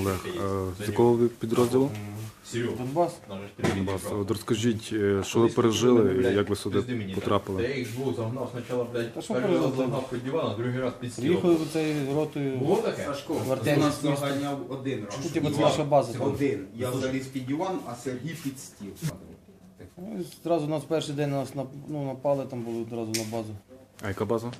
Олег, За з якого ви підрозділу? Донбас. Донбас. От розкажіть, е, що ви пережили, і як ви сюди потрапили? Я їх двох загнав спочатку, блядь, перший раз загнав під диван, а другий раз під стіл. Приїхали до цієї ротою. Було таке? Сашко, В у нас місто. заганяв один раз. Це Іван. наша база. Один. Я заліз під диван, а Сергій під стіл. Ну, і Зразу нас перший день нас нап- ну, напали, там були одразу на базу. А яка база?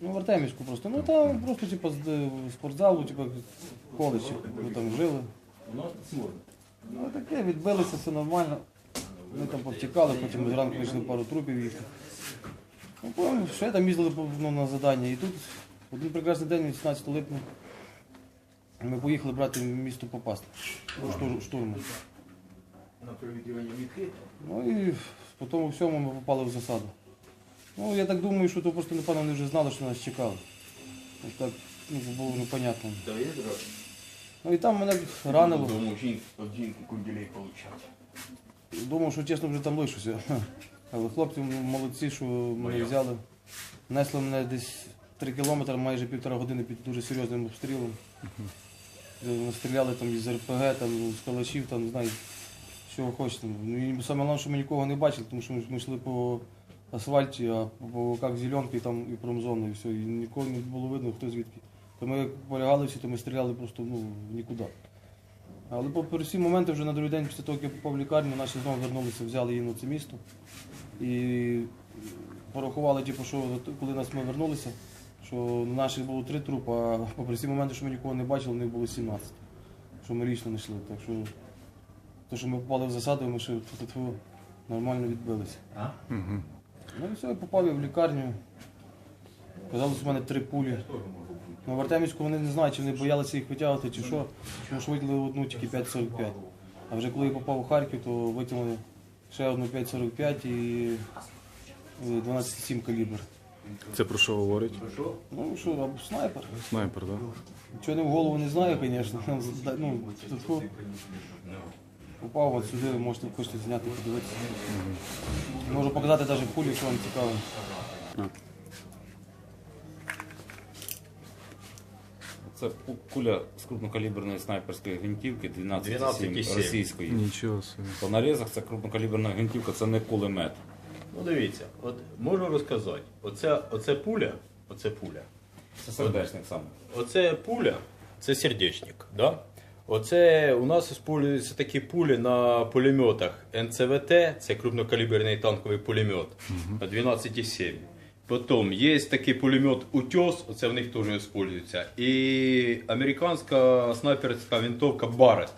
Ну, в Артемівську просто. Ну там просто типу, з е, спортзалу, типу, коледж, ми там жили. Ну таке, відбилися, все нормально. Ми там повтікали, потім зранку знайшли пару трупів їх. Ну, потім ще там їздили ну, на завдання. І тут один прекрасний день, 18 липня, ми поїхали брати місто попасти. Штур- штурму. На. Ну і по тому всьому ми попали в засаду. Ну, я так думаю, що то просто, напевно, вони вже знали, що нас чекали. Ось так ну, було вже понятно. Ну і там мене ранило. Дому жінки, від жінки кунділей получати. Думав, що чесно вже там лишуся. Але хлопці молодці, що мене взяли. Несли мене десь 3 кілометри, майже півтора години під дуже серйозним обстрілом. Е, Стріляли там із РПГ, там, з калашів, там, що ви хочете. Ну, і саме головне, що ми нікого не бачили, тому що ми йшли по асфальті, а по боках зеленки і там і промзона, і все. І нікого не було видно, хто звідки. То ми як полягали всі, то ми стріляли просто ну, в нікуди. Але попри всі моменти вже на другий день після того, як я попав в лікарню, наші знову вернулися, взяли її на це місто. І порахували, типу, що коли нас ми вернулися, що наших було три трупи, а попри всі моменти, що ми нікого не бачили, в них було 17. Що ми річно не йшли. Так що те, що ми попали в засаду, ми ще нормально відбилися. Угу. Ну і все, я попав я в лікарню. Казали, що в мене три пулі. Ну, в Артемівську вони не знають, чи вони боялися їх витягувати, чи що. Тому що витягли одну тільки 5,45. А вже коли я попав у Харків, то витягнули ще одну 5,45 і е, 12,7 калібр. Це про що говорить? Ну що, або снайпер. Снайпер, так? Чого не в голову не знаю, звісно. Ну, тьфу. Попав от сюди, ви можете хочете зняти, подивитися. Можу показати навіть пулі, якщо вам цікаво. Це пу- куля з крупнокаліберної снайперської гвинтівки 12,7 12,7. російської. Нічого собі. По нарізах це крупнокаліберна гвинтівка, це не кулемет. Ну дивіться, от можу розказати. Оця, оце пуля, оце пуля. Це сердечник саме. Оце пуля, це сердечник. Да? Оце у нас використовуються такі пулі на пулеметах НЦВТ, це крупнокаліберний танковий пулемет на 12,7. Потім є такий пулемет Утес, оце в них теж використовується. І американська снайперська винтовка Барет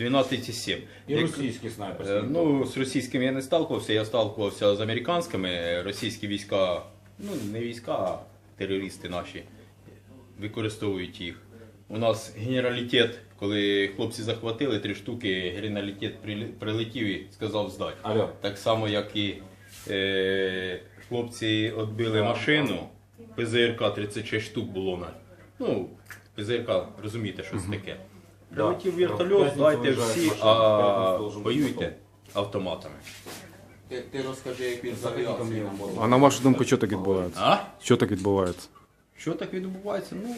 12,7. І російські снайперські. Ну, з російськими я не сталкувався, я сталкувався з американськими. Російські війська, ну не війська, а терористи наші використовують їх. У нас генералітет, коли хлопці захватили три штуки, генералітет прилетів і сказав здати. Алло. Так само, як і е, хлопці відбили машину, ПЗРК 36 штук було на. Ну, ПЗРК, розумієте, що це таке. Прилетів вертольот, виїжджає всі, а воюйте автоматами. Ти, ти розкажи, як він мені. А на вашу думку, що так відбувається? А? Що так відбувається? Що так відбувається? Ну,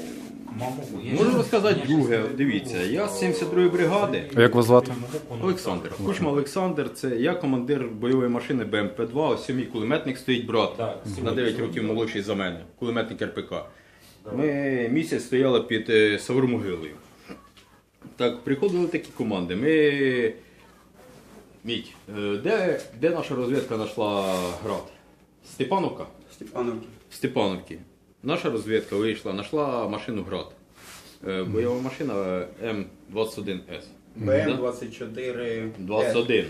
можу розказати друге. Дивіться, я з 72-ї бригади. А як вас звати? Олександр. Кучма Олександр, це я командир бойової машини БМП-2, ось мій кулеметник стоїть брат. Так, на 9 років молодший за мене, кулеметник РПК. Ми місяць стояли під е, Савромогилою. Так, приходили такі команди. Ми. Мідь, е, де, де наша розвідка знайшла град? Степановка? Степановки. В Степановці. Наша розвідка вийшла, знайшла машину град. Е, Бойова машина е, М21С. БМ-24. 21.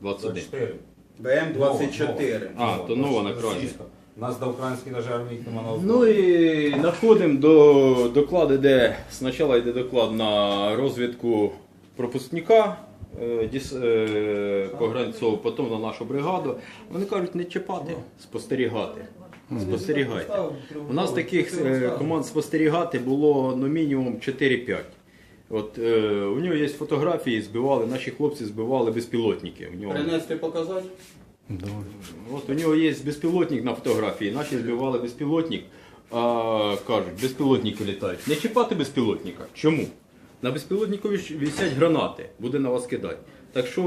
21. 4. БМ-24. А, то нова на крайні. Нас до української навіть армії їх нема на Ну і знаходимо до докладу, де спочатку йде доклад на розвідку пропускника е, діс- е, погранців, потім на нашу бригаду. Вони кажуть, не чіпати, спостерігати. Спостерігайте. У нас таких е, команд спостерігати було ну, мінімум 4-5. От е, у нього є фотографії, збивали, наші хлопці збивали безпілотники. У нього Принести показати? От у нього є безпілотник на фотографії. Наші збивали безпілотник, а кажуть, безпілотники літають. Не чіпати безпілотника. Чому? На безпілотнику віс- висять гранати, буде на вас кидати. Так що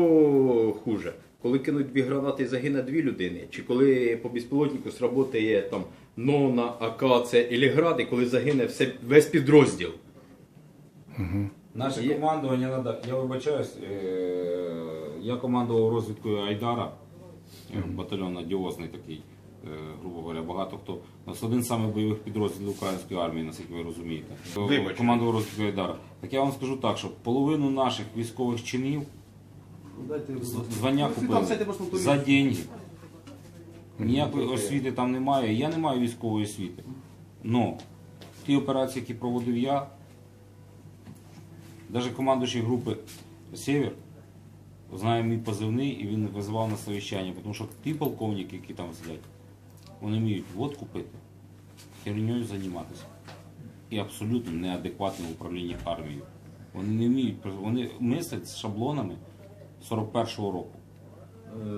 хуже? Коли кинуть дві гранати і загине дві людини, чи коли по безпілотнику сработає там Нона, Акація і Град, і коли загине все, весь підрозділ. Наше Є. командування надо, я вибачаюсь, е, я командував розвідкою Айдара, е, батальйон одіозний такий, е, грубо говоря, багато хто. У нас один з самих бойових підрозділів української армії, наскільки ви розумієте. Вибачте. Командував розвідкою Айдара. Так я вам скажу так, що половину наших військових чинів звання Ну, купили за деньги. Ніякої освіти там немає. Я не маю військової освіти. Но ті операції, які проводив я, навіть командуючий групи Сєвєр знає мій позивний і він визивав на совіщання, тому що ті полковники, які там сидять, вони вміють водку пити, херньою займатися. І абсолютно неадекватне управління армією. Вони не вміють, вони мислять з шаблонами 41-го року.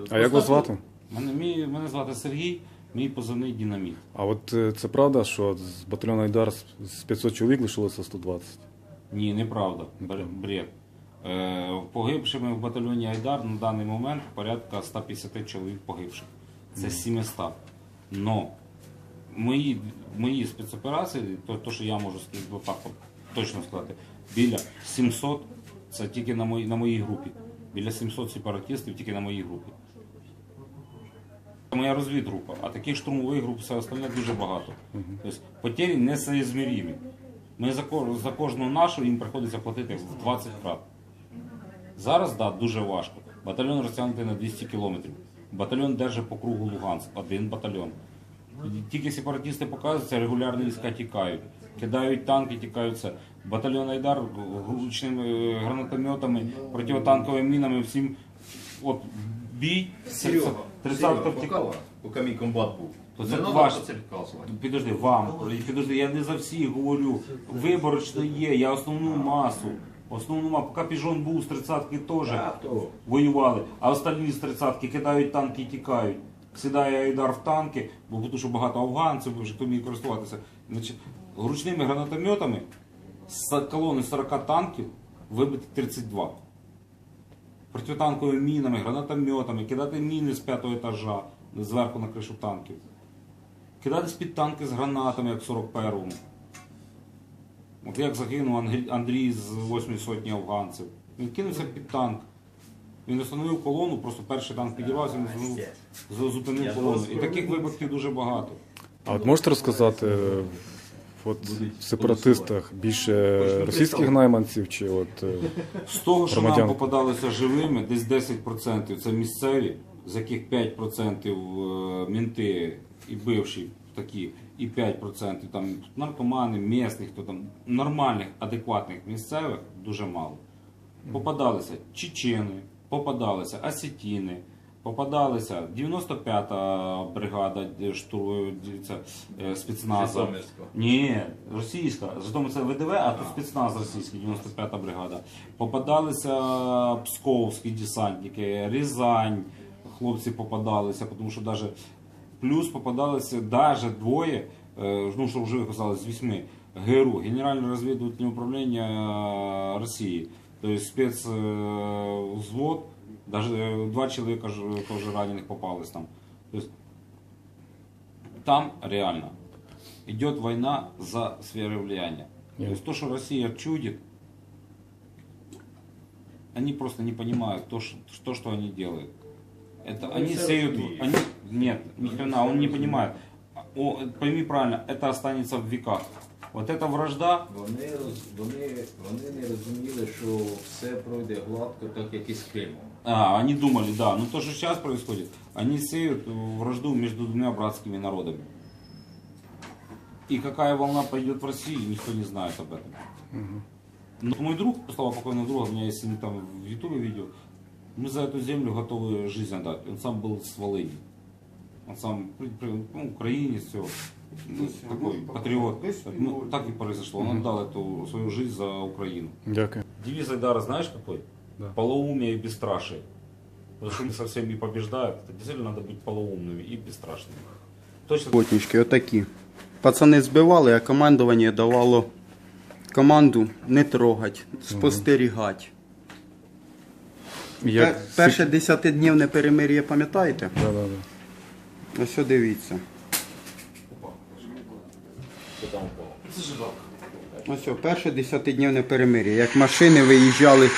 А як вас звати? Мене, мій, мене звати Сергій, мій позивний динаміт. А от е, це правда, що з батальйону Айдар з- з 500 чоловік лишилося 120? Ні, неправда. Бр- Бред. Е, погибшими в батальйоні Айдар на даний момент порядка 150 чоловік погибших. Це 700. Но мої, мої спецоперації, то, то, що я можу сказати, отак от точно сказати, біля 700, це тільки на моїй, на моїй групі. Біля 700 сепаратистів тільки на моїй групі. Це моя розвідгрупа, а таких штурмових груп все остальне дуже багато. Тобто потері несоізмірімі. Ми за, за кожну нашу їм приходиться платити в 20 крат. Зараз да, дуже важко. Батальйон розтягнутий на 200 кілометрів. Батальйон держить по кругу Луганськ, один батальйон. Тільки сепаратисти показуються, регулярні війська тікають. Кидають танки, тікають все. Батальйон Айдар гучними е, гранатометами, противотанковими мінами, всім от бій. Серега, 30 Серега, поки, поки мій комбат був. То це надо ваш- це. Підожди, вам, підожди, я не за всіх говорю. Виборочно є, я основну масу. Основну масу, поки піжон був з 30-ки теж воювали, а остальні з 30-ки кидають танки і тікають. Сідає Айдар в танки, бо тому що багато афганців, вже хто вміє користуватися. Ручними гранатометами з колони 40 танків вибити 32. Протитанковими мінами, гранатометами, кидати міни з п'ятого етажа зверху на кришу танків. Кидати з-під танки з гранатами, як в 41-му. От як загинув Андрій з 8 сотні афганців. Він кинувся під танк. Він остановив колону, просто перший танк підірвався, він зупинив- колону. І таких випадків дуже багато. А от можете розказати, от в сепаратистах більше російських найманців чи от е, З того, що Громадян. нам попадалося живими, десь 10% це місцеві, з яких 5% е, мінти і бивші такі, і 5% там наркомани, місних, хто там нормальних, адекватних місцевих дуже мало. Попадалися чечени, попадалися осетіни, попадалися 95-та бригада е, штурму е, спецназа. Ні, російська. Зато це ВДВ, а тут спецназ російський, 95-та бригада. Попадалися псковські десантники, Рязань, хлопці попадалися, тому що навіть плюс попадалися навіть двоє, е, ну що вже казали, з вісьми. ГРУ, Генеральне розвідувальне управління е, Росії. Тобто спецвзвод, навіть два чоловіка ж теж ранених попались там. Тобто, там реально идет война за сферы влияния. То есть то, что Россия чудит, они просто не понимают то, что, то, что они делают. Это они все сеют, разумеют. они, нет, ни хрена, он не понимает. О, пойми правильно, это останется в веках. Вот эта вражда, Вони, роз- вони, вони не розуміли, що все пройде гладко, так як і з Кримом. а, они думали, да, но то, что сейчас происходит, они сеют вражду между двумя братскими народами. И какая волна пойдет в России, никто не знает об этом. Но мой друг, слова покойного друга, у меня есть там в Ютубе видео, мы за эту землю готовы жизнь отдать. Он сам был с Волыни. Он сам при- при- ну, украинец, все. такой патриот. Ну, так и произошло. Он отдал эту свою жизнь за Украину. дякую. Девиз Айдара знаешь какой? Да. Полоумие и бесстрашие. Потому что они со всеми побеждают. Это действительно надо быть полоумными и бесстрашными. Точно Плотнички отакі. Пацани збивали, а командування давало команду не трогать, спостерігати. Як Пер- Перше десятиднівне перемир'я, пам'ятаєте? Да, да, да. Ось що дивіться. Ось що, перше десятиднівне перемир'я. Як машини виїжджали.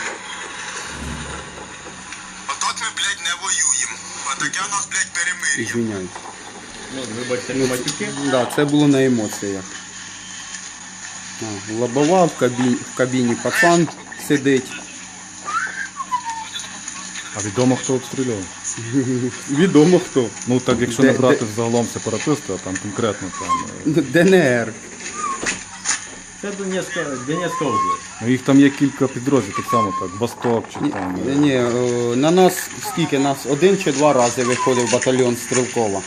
Извиняюсь. Ну, вибачте, Ну, матюки. Да, це було на емоціях. А, Лобова в кабіні, в кабіні пацан сидить. А відомо, хто обстрілював? Відомо хто. Ну так, якщо Де- не брати де- сепаратисти, а там конкретно там. е, ДНР. Це Донецька, Донецька область. Ну їх там є кілька підрозділів, так само так, Восток чи там. Ні, ні, е, на нас скільки нас один чи два рази виходив батальйон Стрілкова.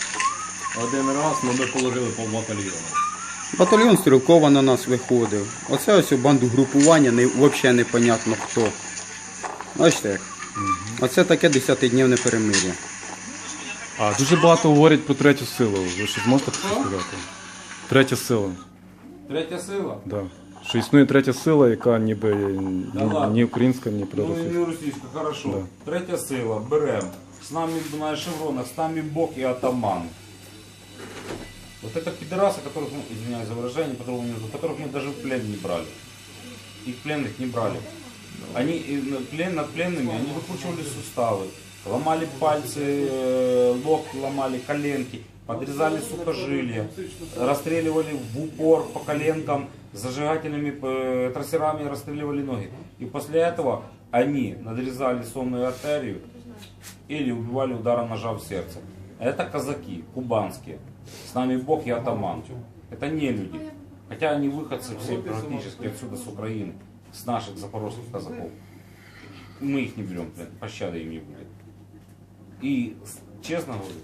Один раз ну, ми положили по батальйону. Батальйон Стрілкова на нас виходив. Оце ось у банду групування не, взагалі непонятно хто. Бачите як? Оце таке десятиднівне перемир'я. А дуже багато говорять про третю силу. Ви що зможете про це сказати? Третя сила. Третя сила. Да. Що існує третя сила, яка ніби Да ні, ладно. ні українська, ні Ну, проросійська. не російська, хорошо. Третя сила, берем. С нами на шевронах, с нами Бог и атаман. Вот это пидорасы, которых, ну, извиняюсь за выражение, по-другому не назову, которых мы даже в плен не брали. Их пленных не брали. Они и на плен, над пленными, они выкручивали суставы, ломали пальцы, э, локти ломали, коленки, Подрезали сухожилия, расстреливали в упор по коленкам, зажигательными э, трассерами расстреливали ноги. И после этого они надрезали сонную артерию или убивали ударом ножа в сердце. Это казаки, кубанские. С нами Бог и атаман. Это не люди. Хотя они выходцы все практически отсюда, с Украины, с наших запорожских казаков. Мы их не берем, блин, пощады им не будет. И, честно говорю,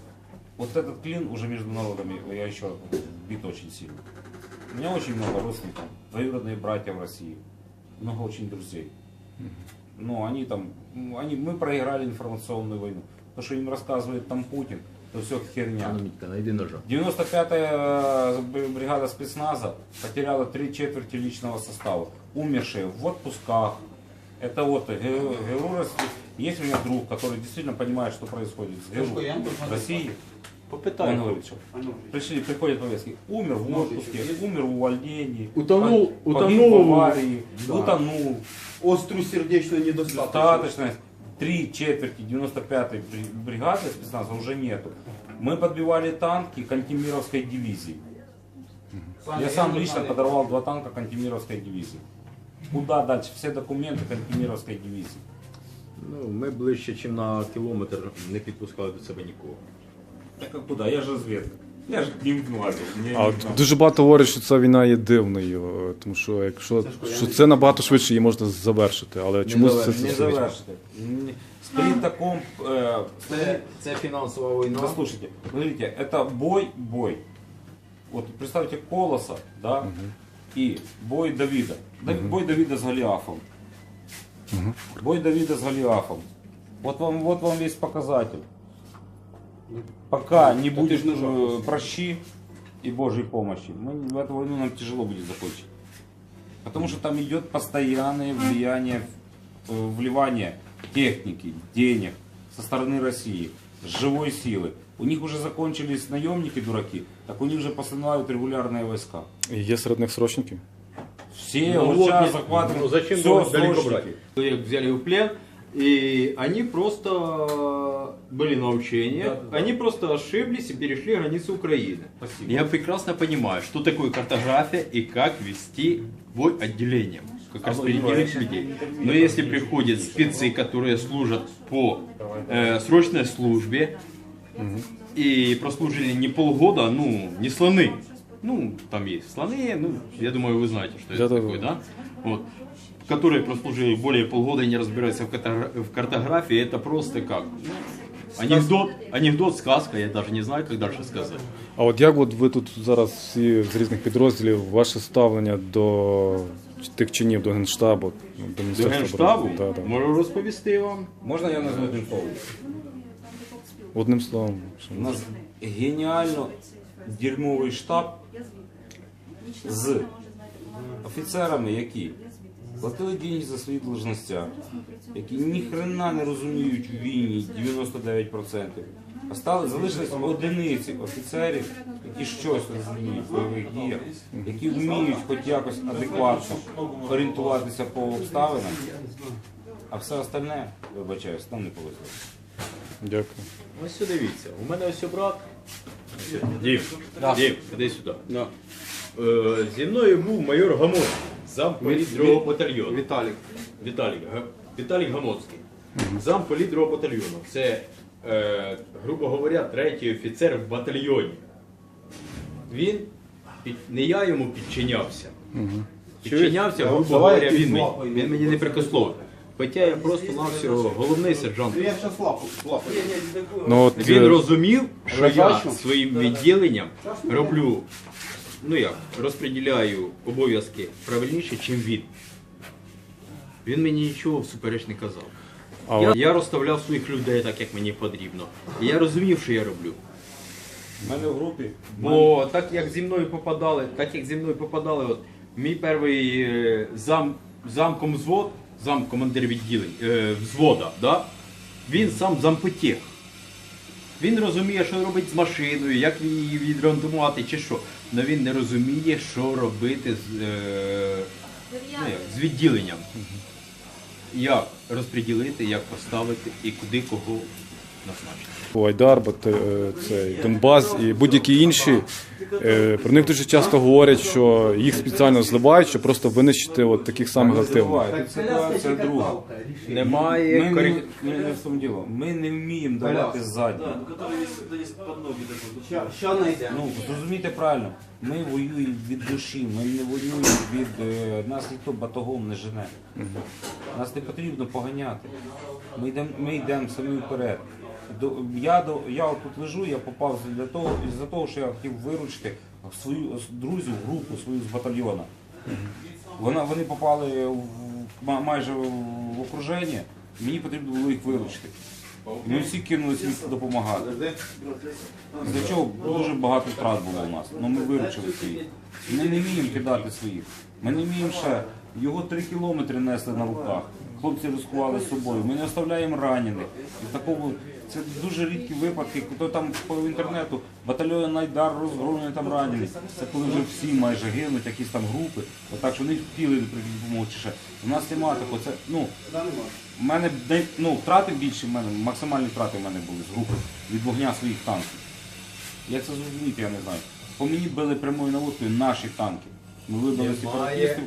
вот этот клин уже между народами, я еще бит очень сильно. У меня очень много родственников, двоюродные братья в России, много очень друзей. Но они там, ну, они, мы проиграли информационную войну. То, что им рассказывает там Путин, то все херня. Мітка, найди ножа. 95-я б- бригада спецназа потеряла три четверти личного состава. Умершие в отпусках. Это вот ГРУ Рос- Есть у меня друг, который действительно понимает, что происходит с ГРУ России. Он говорит, что пришли, приходят повестки. Умер в отпуске, умер в увольнении. Утонул- погиб утонул. в аварии, утонул. Остру сердечную недостаточность. Достаточно. Три четверти 95-й бри- бригады спецназа уже нету. Мы подбивали танки Кантемировской дивизии. Я сам лично подорвал два танка Кантемировской дивизии. Куда дальше? Все документы Кантемировской дивизии. Ну, ми ближче, ніж на кілометр не підпускали до себе нікого. Так а куда? Я же разведка. Я же не влазил. Мне А не от знаю. дуже багато говорять, що ця війна є дивною, е, тому що якщо що це набагато швидше її можна завершити, але чомусь це, завер- це Не швидше. завершите. М, Стоит таком... Э, Це, це фінансова війна. Послушайте, смотрите, это бой, бой. Вот представьте Колоса, да, и бой Давида. Да- Бой Давида с Голиафом. Бой Давида с Голиафом. Вот вам, вот вам весь показатель. Пока не будет э, прощи и Божьей помощи, мы в эту войну нам тяжело будет закончить. Потому что там идет постоянное влияние, э, вливание техники, денег со стороны России, живой силы. У них уже закончились наемники дураки, так у них же посылают регулярные войска. Є серед них срочники? Все Ну вот сейчас захватывают. ну зачем все далеко срочники. брать? Человек взяли в плен, и они просто были на учениях, Да, да, да. они просто ошиблись и перешли границу Украины. Спасибо. Я прекрасно понимаю, что такое картография и как вести бой отделением, как распределить людей. Но если приходят спецы, которые служат по э, срочной службе и прослужили не полгода, ну, не слоны. Ну, там есть слоны, ну, я думаю, вы знаете, что это Да-да-да. такое, да? Вот. Которые прослужили более полгода и не разбираются в, картогра- в картографии, это просто как? Анекдот, анекдот, сказка, я даже не знаю, как дальше сказать. А от як от ви тут зараз всі з різних підрозділів, ваше ставлення до тих чинів, до генштабу, ну, до До генштабу? Да, да. можу розповісти вам. Можно я назову один повод? Одним словом, що У нас гениально дерьмовий штаб з офіцерами, які платили деньги за свої должностя, які ніхрена не розуміють у війні 99%. А залишились одиниці офіцерів, які щось розуміють в бойових діях, які вміють хоч якось адекватно орієнтуватися по обставинам, а все остальне, вибачаюсь, нам не повезло. Дякую. Ось сюди дивіться. У мене ось брат. Дім, Дім, іди сюди. Е, зі мною був майор Гамон, замполіт другого батальйону. Віталік. Віталік, Га- Віталік Гамоцький. Замполіт другого батальйону. Це, е, грубо говоря, третій офіцер в батальйоні. Він, під, не я йому підчинявся. Підчинявся, грубо говоря, він, мені- він мені не прикословив. Хоча я просто навсього головний сержант. Я зараз лапу, лапу. Ну, от, Він е, розумів, що я своїм відділенням роблю, ну як, розподіляю обов'язки правильніше, ніж він. Він мені нічого всупереч не казав. А Я, я розставляв своїх людей так, як мені потрібно. І я розумів, що я роблю. У мене в групі Бо так як зі мною попадали, так як зі мною попадали, от мій перший е, зам, замком взвод, зам командир відділень, е, взвода, да? він сам зампотєх. Він розуміє, що робити з машиною, як її відремонтувати чи що. Але він не розуміє, що робити з, е, ну, як, з відділенням. Як розподілити, як поставити і куди кого назначити. Айдар, е, цей Донбас і будь-які інші. Е, Про них дуже часто говорять, що їх спеціально зливають, щоб просто винищити от таких самих активних. Ситуація друга. Немає Ми, корі- не, ми не в тому діло. Ми не вміємо давати задні. Що знайде? Ну, зрозумійте правильно, ми воюємо від душі, ми не воюємо від. е, нас ніхто батогом не жене. Нас не потрібно поганяти. Ми йдемо ми йдемо самі вперед. Я, я тут лежу, я попав для того, із-за того, що я хотів виручити свою друзів, групу свою з батальйона. Вона, вони попали в, майже в окруження, мені потрібно було їх виручити. Ми всі кинулися їм допомагати. З чого дуже багато втрат було у нас. Ну ми виручили своїх. Ми не вміємо кидати своїх. Ми не вміємо ще. Його три кілометри несли на руках. Хлопці ризикували з собою. Ми не оставляємо ранених. І в такому це дуже рідкі випадки. Хто там по інтернету батальйон Найдар розгромлений там ранений. Це коли вже всі майже гинуть, якісь там групи. Отак що вони хотіли допомогу чи ще. У нас немає такого. Це ну в мене ну, втрати більше в мене, максимальні втрати в мене були з групи від вогня своїх танків. Як це зрозуміти, я не знаю. По мені били прямою наводкою наші танки. Ми вибили сепаратистів.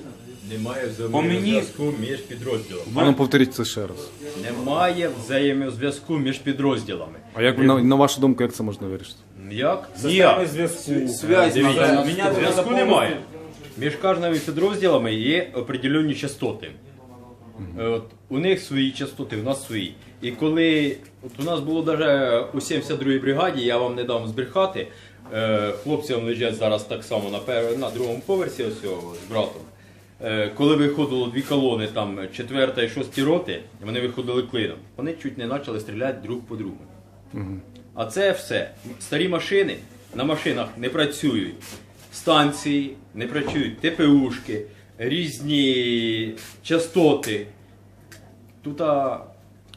Немає взаємозв'язку між підрозділами. А ну повторіть це ще раз. Немає взаємозв'язку між підрозділами. А як на, на вашу думку, як це можна вирішити? Як? Ніяк. зв'язку. Связь Дивіться, надо зв'язку немає. Між кожними підрозділами є определенні частоти. Е, От, у них свої частоти, у нас свої. І коли от у нас було навіть у 72-й бригаді, я вам не дам збрехати, е, хлопці лежать зараз так само на, пер- на другому поверсі ось цього з братом. Е, Коли виходило дві колони, там 4 і 6 роти, вони виходили клином. Вони чуть не почали стріляти друг по другу. А це все. Старі машини на машинах не працюють. Станції не працюють, ТПУшки, різні частоти. Тут, а,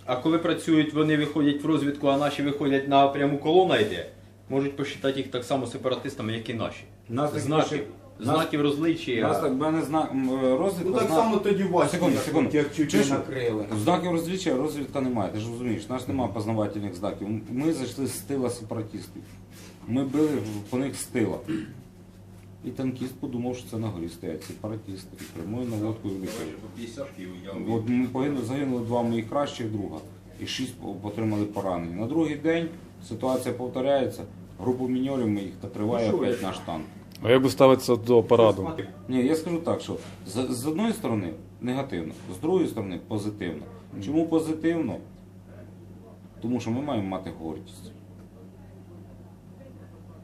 а коли працюють, вони виходять в розвідку, а наші виходять на пряму колона йде, можуть посчитати їх так само сепаратистами, як і наші. Нас так Знаків, розличия. Нас так мене знак м, е, розвідка. Ну так зна- само тоді Вася, Секунду, секунду. як чуть Чуєш? не накрили. Знаків розліччя розвідка немає, ти ж розумієш, нас немає познавательних знаків. Ми зайшли з тила сепаратистів. Ми били в- по них з тила. І танкіст подумав, що це на горі стоять сепаратисти. І прямою наводкою влетів. От ми погинули, загинули два моїх кращих друга і шість по- отримали поранення. На другий день ситуація повторяється. Групу міньорів ми їх та триває опять наш танк. А як ви ставитеся до параду? Ні, я скажу так, що з, з одної сторони негативно, з другої сторони позитивно. Чому позитивно? Тому що ми маємо мати гордість.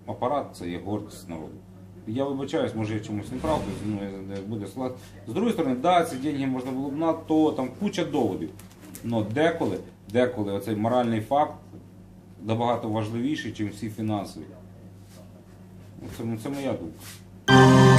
Апарат це є гордість народу. Я вибачаюсь, може я чомусь не прав, не буде склад. З другої сторони, да, ці деньги можна було б на то, там куча доводів. Но деколи, деколи оцей моральний факт набагато важливіший, ніж всі фінансові. Це, це моя думка.